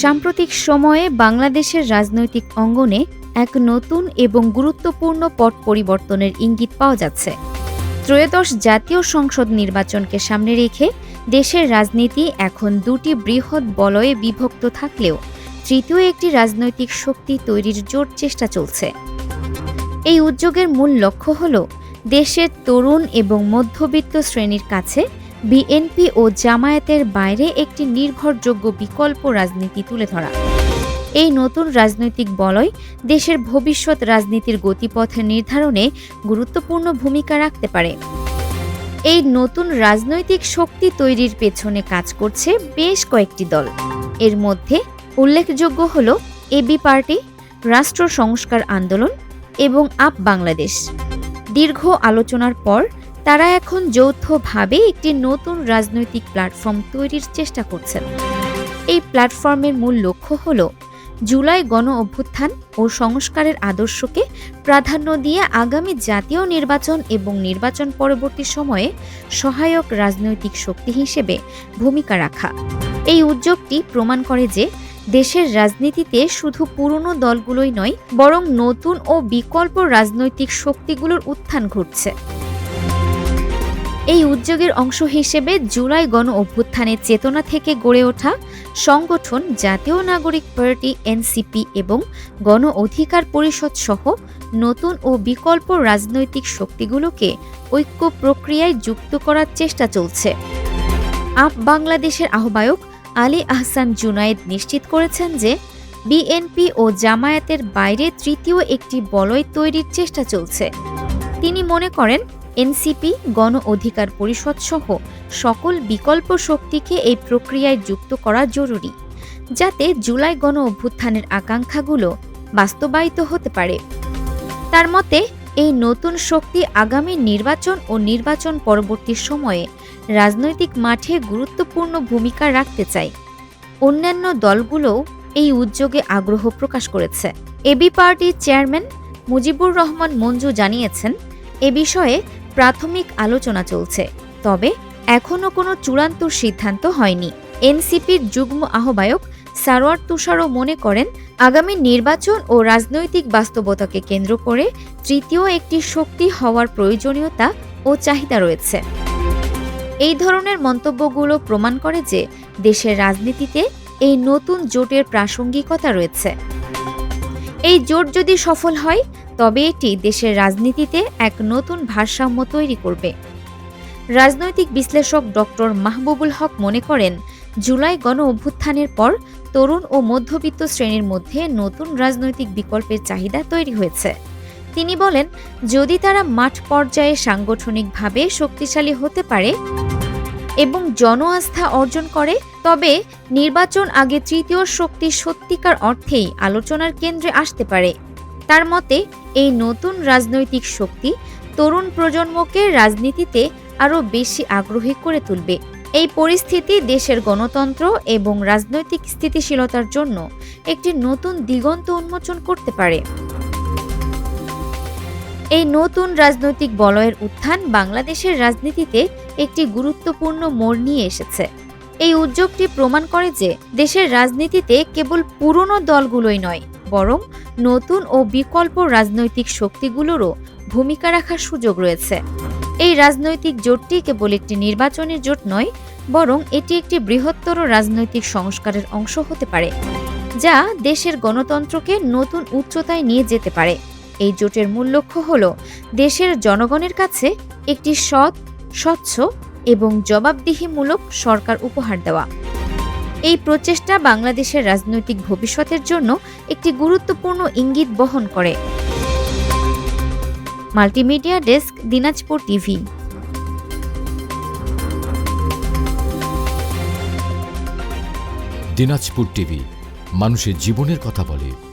সাম্প্রতিক সময়ে বাংলাদেশের রাজনৈতিক অঙ্গনে এক নতুন এবং গুরুত্বপূর্ণ পট পরিবর্তনের ইঙ্গিত পাওয়া যাচ্ছে। ত্রয়োদশ জাতীয় সংসদ নির্বাচনকে সামনে রেখে দেশের রাজনীতি এখন দুটি বৃহৎ বলয়ে বিভক্ত থাকলেও তৃতীয় একটি রাজনৈতিক শক্তি তৈরির জোর চেষ্টা চলছে। এই উদ্যোগের মূল লক্ষ্য হল দেশের তরুণ এবং মধ্যবিত্ত শ্রেণির কাছে বিএনপি ও জামায়াতের বাইরে একটি নির্ভরযোগ্য বিকল্প রাজনীতি তুলে ধরা। এই নতুন রাজনৈতিক বলয় দেশের ভবিষ্যৎ রাজনীতির গতিপথের নির্ধারণে গুরুত্বপূর্ণ ভূমিকা রাখতে পারে। এই নতুন রাজনৈতিক শক্তি তৈরির পেছনে কাজ করছে বেশ কয়েকটি দল। এর মধ্যে উল্লেখযোগ্য হল এবি পার্টি, রাষ্ট্র সংস্কার আন্দোলন এবং আপ বাংলাদেশ। দীর্ঘ আলোচনার পর তারা এখন যৌথভাবে একটি নতুন রাজনৈতিক প্ল্যাটফর্ম তৈরির চেষ্টা করছেন। এই প্ল্যাটফর্মের মূল লক্ষ্য হল জুলাই গণ অভ্যুত্থান ও সংস্কারের আদর্শকে প্রাধান্য দিয়ে আগামী জাতীয় নির্বাচন এবং নির্বাচন পরবর্তী সময়ে সহায়ক রাজনৈতিক শক্তি হিসেবে ভূমিকা রাখা। এই উদ্যোগটি প্রমাণ করে যে দেশের রাজনীতিতে শুধু পুরনো দলগুলোই নয়, বরং নতুন ও বিকল্প রাজনৈতিক শক্তিগুলোর উত্থান ঘটছে। এই উদ্যোগের অংশ হিসেবে জুলাই গণ অভ্যুত্থানের চেতনা থেকে গড়ে ওঠা সংগঠন, জাতীয় নাগরিক পার্টি, এনসিপি এবং গণ অধিকার পরিষদ সহ নতুন ও বিকল্প রাজনৈতিক শক্তিগুলোকে ঐক্য প্রক্রিয়ায় যুক্ত করার চেষ্টা চলছে। আপ বাংলাদেশের আহ্বায়ক আলী আহসান জুনায়েদ নিশ্চিত করেছেন যে বিএনপি ও জামায়াতের বাইরে তৃতীয় একটি বলয় তৈরির চেষ্টা চলছে। তিনি মনে করেন এনসিপি, গণ অধিকার পরিষদ সহ সকল বিকল্প শক্তিকে এই প্রক্রিয়ায় যুক্ত করা জরুরি, যাতে জুলাই গণ অভ্যুত্থানের আকাঙ্ক্ষাগুলো বাস্তবায়িত হতে পারে। তার মতে, এই নতুন শক্তি আগামী নির্বাচন ও নির্বাচন পরবর্তী সময়ে রাজনৈতিক মাঠে গুরুত্বপূর্ণ ভূমিকা রাখতে চায়। অন্যান্য দলগুলোও এই উদ্যোগে আগ্রহ প্রকাশ করেছে। এবি পার্টির চেয়ারম্যান মুজিবুর রহমান মঞ্জু জানিয়েছেন, এ বিষয়ে প্রাথমিক আলোচনা চলছে। তবে এখনও কোনো চূড়ান্ত সিদ্ধান্ত হয়নি। এনসিপির যুগ্ম আহ্বায়ক সারোয়ার তুষারও মনে করেন, আগামী নির্বাচন ও রাজনৈতিক বাস্তবতাকে কেন্দ্র করে তৃতীয় একটি শক্তি হওয়ার প্রয়োজনীয়তা ও চাহিদা রয়েছে। এই ধরনের মন্তব্যগুলো প্রমাণ করে যে দেশের রাজনীতিতে এই নতুন জোটের প্রাসঙ্গিকতা রয়েছে। এই জোট যদি সফল হয় তবে এটি দেশের রাজনীতিতে এক নতুন ভারসাম্য তৈরি করবে। রাজনৈতিক বিশ্লেষক ডক্টর মাহবুবুল হক মনে করেন, জুলাই গণ অভ্যুত্থানের পর তরুণ ও মধ্যবিত্ত শ্রেণির মধ্যে নতুন রাজনৈতিক বিকল্পের চাহিদা তৈরি হয়েছে। তিনি বলেন, যদি তারা মাঠ পর্যায়ে সাংগঠনিকভাবে শক্তিশালী হতে পারে এবং জন আস্থা অর্জন করে, তবে নির্বাচন আগে তৃতীয় শক্তি সত্যিকার অর্থেই আলোচনার কেন্দ্রে আসতে পারে। তার মতে, এই নতুন রাজনৈতিক শক্তি তরুণ প্রজন্মকে রাজনীতিতে আরও বেশি আগ্রহী করে তুলবে। এই পরিস্থিতি দেশের গণতন্ত্র এবং রাজনৈতিক স্থিতিশীলতার জন্য একটি নতুন দিগন্ত উন্মোচন করতে পারে। এই নতুন রাজনৈতিক বলয়ের উত্থান বাংলাদেশের রাজনীতিতে একটি গুরুত্বপূর্ণ মোড় নিয়ে এসেছে। এই উদ্যোগটি প্রমাণ করে যে দেশের রাজনীতিতে কেবল পুরনো দলগুলোই নয় বরং নতুন ও বিকল্প রাজনৈতিক শক্তিগুলোরও ভূমিকা রাখার সুযোগ রয়েছে। এই রাজনৈতিক জোটটি কেবল একটি নির্বাচনী জোট নয়, বরং এটি একটি বৃহত্তর রাজনৈতিক সংস্কারের অংশ হতে পারে, যা দেশের গণতন্ত্রকে নতুন উচ্চতায় নিয়ে যেতে পারে। এই জোটের মূল লক্ষ্য হল দেশের জনগণের কাছে একটি সৎ, স্বচ্ছ এবং জবাবদিহিমূলক সরকার উপহার দেওয়া। এই প্রচেষ্টা বাংলাদেশের রাজনৈতিক ভবিষ্যতের জন্য একটি গুরুত্বপূর্ণ ইঙ্গিত বহন করে। Multimedia desk, Dinajpur TV. Dinajpur TV, মানুষের জীবনের কথা বলে।